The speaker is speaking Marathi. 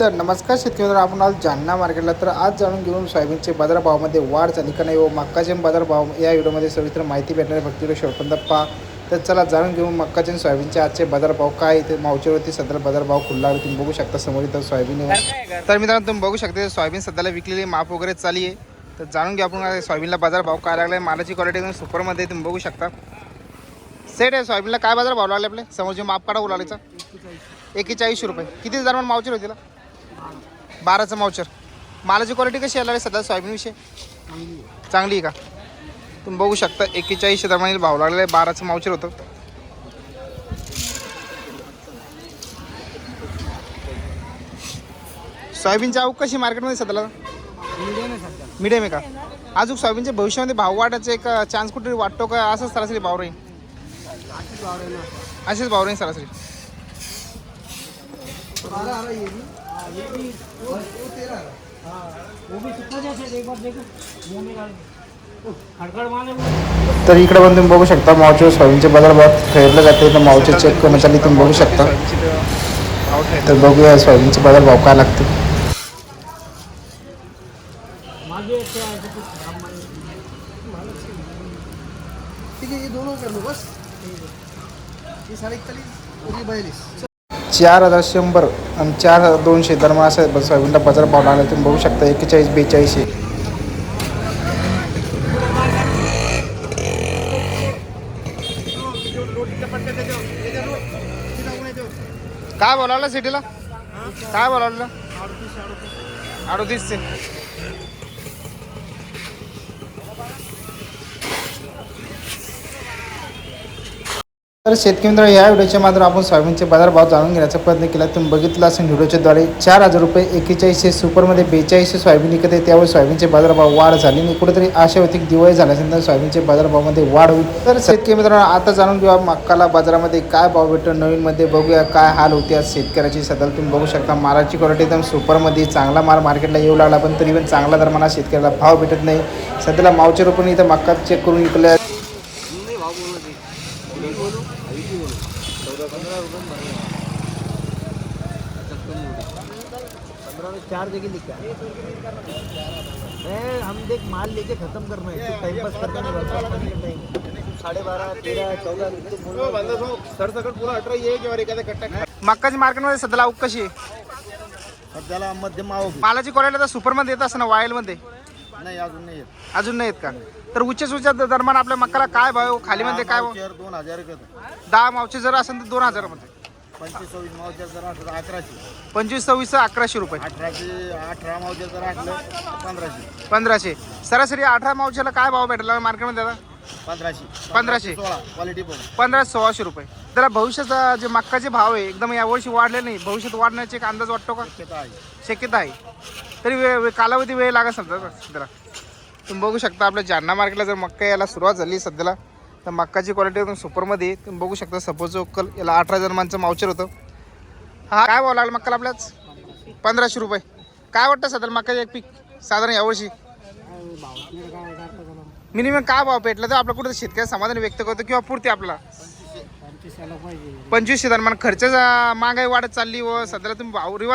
तर नमस्कार शेतकरी मित्रांनो, आपण आज जालना मार्केटला. तर आज जाणून घेऊन सोयाबीनचे बाजारभावामध्ये वाढ झाली का नाही व मक्काचे बाजारभाव या व्हिडिओमध्ये सविस्तर माहिती भेटणारे आहे. शेवटपर्यंत पहा. तर चला जाणून घेऊन मक्काचे आणि सोयाबीनचे आजचे बाजारभाव काय ते मावचेवरती सध्या बाजारभाव खुल्ला आहे. तुम्ही बघू शकता समोर इथं सोयाबीन तर मित्रांनो तुम्ही बघू शकता सोयाबीन सध्याला विकलेली माप वगैरे चालली आहे. तर जाणून घ्या आपण सोयाबीनला बाजारभाव काय लागला आहे मालाची क्वालिटी एकदम सुपरमध्ये तुम्ही बघू शकता. सेट आहे सोयाबीनला. काय बाजार भाव लागले आपले? समोरचे माप काढा उलालीचा एकेचाळीसशे रुपये. किती दरम्यान मावचर होती बाराचं मावचर मालाची क्वालिटी कशी आहे सध्या सोयाबीनविषयी? चांगली आहे का? तुम्ही बघू शकता एकेचाळीसशे दरम्यान भाव लागलेला आहे बाराचं मावचर होतं. सोयाबीनची आवक कशी मार्केटमध्ये सध्याला? मिडियम आहे का? अजून सोयाबीनच्या भविष्यामध्ये भाव वाढायचा एक चान्स कुठेतरी वाटतो का? असंच सरासरी भाव राहील. असेच भाव राहील सरासरी. तर इकडे पण तुम्ही बघू शकता मावचे सोयाबीनचे बाजारभाव खेळलं जाते तर मावचे चेक करून चालली तुम्ही बघू शकता. तर बघूया सोयाबीनचे बाजारभाव काय लागते. ठीक आहे हे दोन कर लो बस. ही और ये बयालीस. चार हजार शंभर आणि चार हजार दोनशे दरम्यान असं सोयाबीनला बाजारभाव लागला तुम्ही बघू शकता एक्केचाळीस बेचाळीसशे काय बोलावलं सिटीला? काय बोलावलं? अडतीसशे तर शेतकरी मित्र या व्हिडिओच्या मात्र आपण सोयाबीनचे बाजारभाव जाणून घेण्याचा प्रयत्न केला. तुम्ही बघितलं असेल व्हिडिओच्याद्वारे चार हजार रुपये एकेचाळीसशे सुपरमध्ये बेचाळीसशे सोयाबीन विकत आहे. त्यावेळी सोयाबीनचे बाजारभाव वाढ झाली आणि कुठेतरी आशा होती की दिवाळी झाल्यानंतर सोयाबीनचे बाजारभावामध्ये वाढ होईल. तर शेतकरी मित्रांनो आता जाणून घेऊया मक्काला बाजारामध्ये काय भाव भेटतो नवीनमध्ये. बघूया काय हाल होते आज शेतकऱ्याची सध्या. तुम्ही बघू शकता मालाची क्वालिटी एकदम सुपरमध्ये चांगला माल मार्केटला येऊ लागला पण तरी पण चांगला दरम्यान शेतकऱ्याला भाव भेटत नाही. सध्याला मावचे रुपये इथं मक्का चेक करून विकले आहेत. पंद्रह में चार देगी लिखा. मैं हम देख माल लेके खत्म करना है. टाइम पास करना नहीं साढ़े बारह तेरह चौदह सरसकट पुरा अठरा ये किंवा एखादा कट्टा मक्काची मार्केटमध्ये सध्याला आवक कशी आहे? सध्याला मध्यम आवक मालाची क्वालिटी आता सुपरमध्ये येत असं ना वायलमध्ये नाही अजून नाही येत. अजून नाहीत का? तर उच्च उच्च दरम्यान आपल्या मक्काला काय भाव? खाली मध्ये काय भाव? दोन हजार रुपये दहा मावचे जर असेल तर दोन हजारमध्ये. पंचवीस सव्वीस मावचेर जर असलं तर अकराशे. पंचवीस सव्वीस अकराशे रुपये. अठराशे अठरा मावचेर जर असलं तर पंधराशे. पंधराशे. सरासरी अठरा मावच्याला काय भाव भेटला मार्केटमध्ये आता पंधराशे. पंधराशे. सोळा. क्वालिटी पण पंधरा सोळाशे रुपये. त्याला भविष्याचा जे मक्काचे भाव आहे एकदम यावर्षी वाढले नाही. भविष्यात वाढण्याचे एक अंदाज वाटतो का? शक्यता आहे. शक्यता आहे. तरी वेळ वेळ- कालावधी वेळ लागत सध्या सध्याला तुम्ही बघू शकता आपल्या जालना मार्केटला जर मक्का यायला सुरुवात झाली सध्याला तर मक्काची क्वालिटी एकदम सुपरमध्ये आहे. तुम्ही बघू शकता सपोज उकल याला अठरा जन्मांचं मावचर होतं. हा काय भाव लागला मक्काला आपल्याच? पंधराशे रुपये. काय वाटतं सध्याला मक्काचे एक पीक? साधारण यावर्षी? मिनिमम काय भाव भेटला तर आपलं कुठं शेतकरी समाधान व्यक्त करतो किंवा पुरते आपल्याला पंचवीसशे दरम्यान खर्चाचा महागाई वाढत चालली व सध्याला तुम्ही भाव रिवाज